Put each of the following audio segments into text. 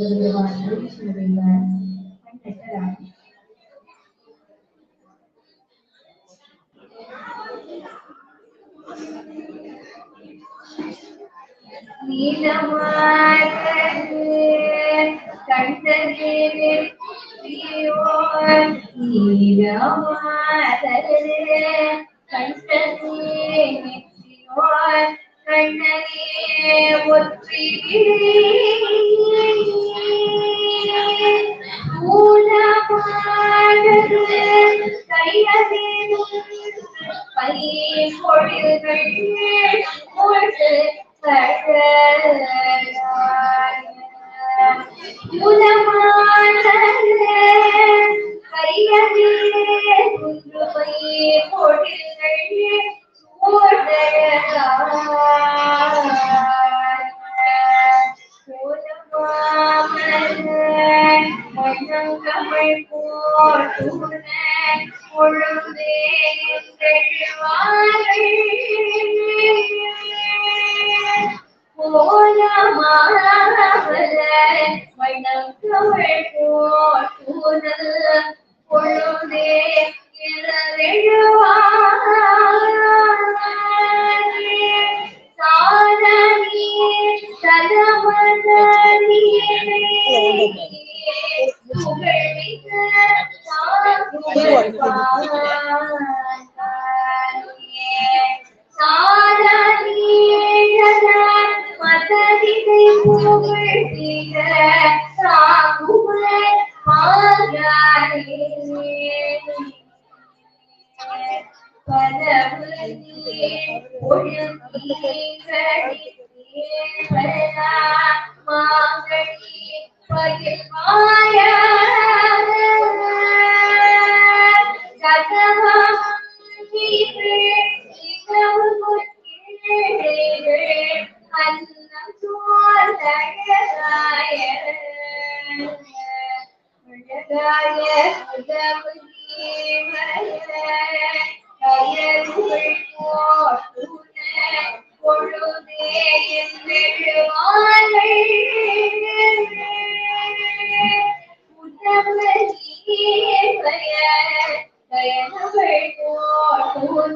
will be on British November and letter I. நீலமானது கண்டது நீலமானது கண்டது கண்டனே ஒற்றி பொழுதுகள் முழு தமிழ் போர் பொழுதே Oh, பல உலகிலே ஒழுங்கே கடியே பலா மாங்கடி பயில் மாய சதவம் நீரே இதவு கொண்டே அன்னம் சோதனை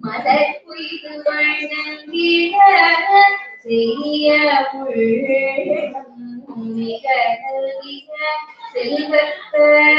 மலர் குய்து வணங்கிட செய்ய மிக மிக செல்வத்த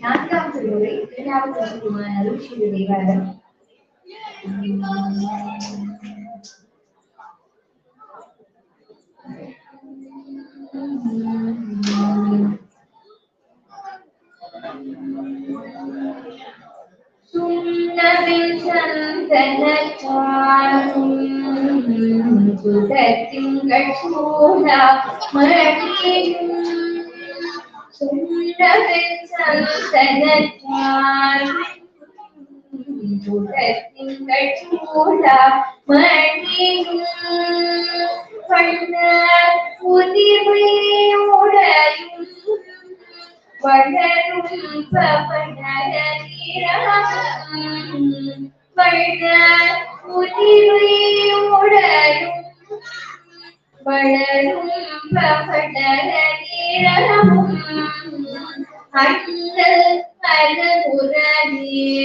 நான்காவது திருமுறை இரண்டாவது வசனமான அருட்சியுடைய சுடத்திங்கள் சூடா மழையும் சுண்ணவில் சந்தனத்தாரும் சுடத்திங்கள் சூடா மழையும் பண்ண வளரும் பவனரீரம் வள உதிரையுடையும் வளரும் பவனரீரமும் அண்ணல் அழகுரநேரும்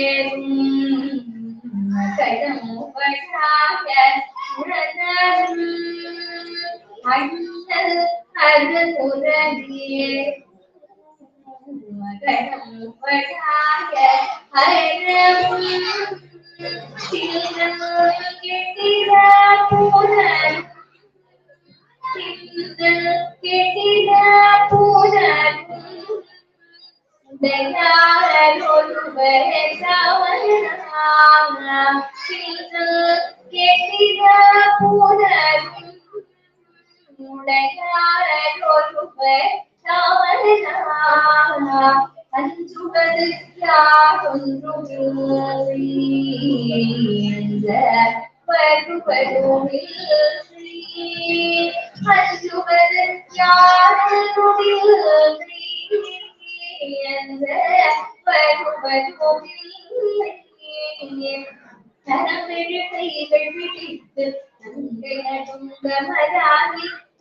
Thank you.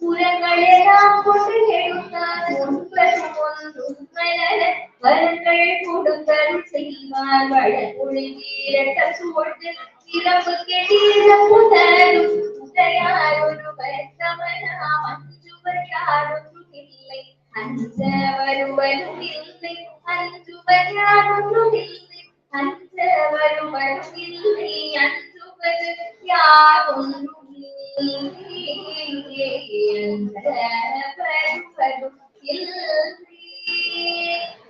புறங்களெல்லாம் கொண்டு எடுத்தார் ஒன்று மலர வரங்கள் கொடுத்தல் செய்வார் வழக்குழி வீரட்ட சூழ்ந்து இரவு கெட்டீர புதரும். உதயார் ஒருவர் சமனாம் அஞ்சுவர் யாரொன்றும் இல்லை. அஞ்ச வருவரும் இல்லை அஞ்சுவர் யாரொன்றும் இல்லை. அஞ்ச வருவரும் இல்லை அஞ்சுவர் யாரொன்றும் இல்லை. அஞ்ச வருவரும் இல்லை.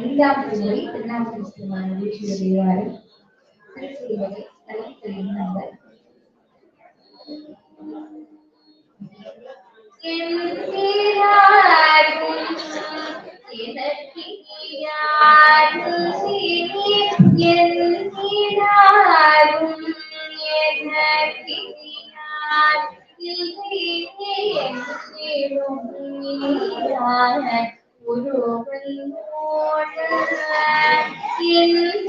சவுண்ட் ஐந்தாம் திருமுறை இரண்டாம் கிறிஸ்துவான வீழ்ச்சியுடையவாறு திருச்செய்வதை தலைத்தெறியும் நம்பர் என் யாரும் எனக்கு Amen.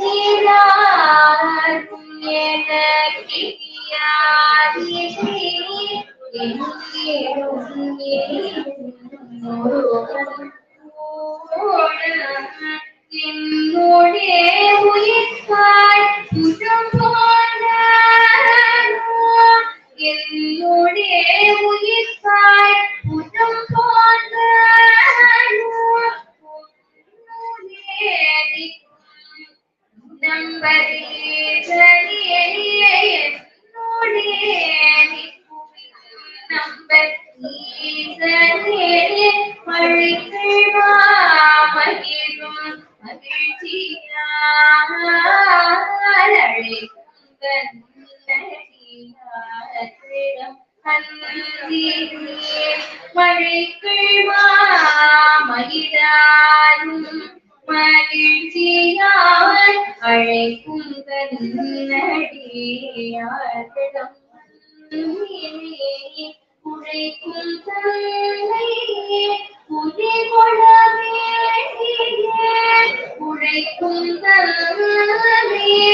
உழைக்கும் தந்தையே உதை கொள்ள வேண்டிய உழைக்கும் தந்தையே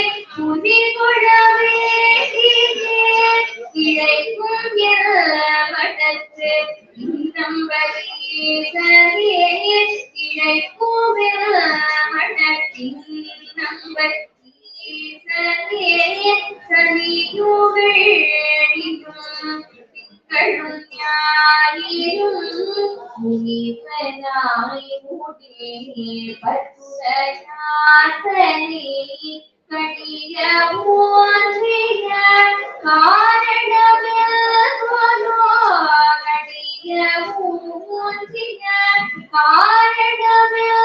உதை கொள்ள வேண்டிய இழைக்கும் எல்லவட்டத்து இன்னம் வலிசரே இழைக்கும் எல்லவட்டத்தின் நம்பர் ஈசனே சனியுவேடியும் திங்களும் ஞாயிறும் முனிவனாய் முடே பத்துரநாதனே கடிய ஓன்றிய காரணமெல்கொலோ கடிய ஓன்றிய காரணமெல்கொலோ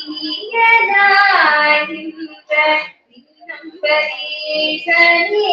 இனியனாகின்ற நம்பரீசனே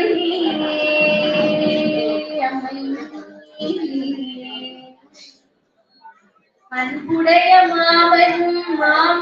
அன்புடைய மாவன் மாமி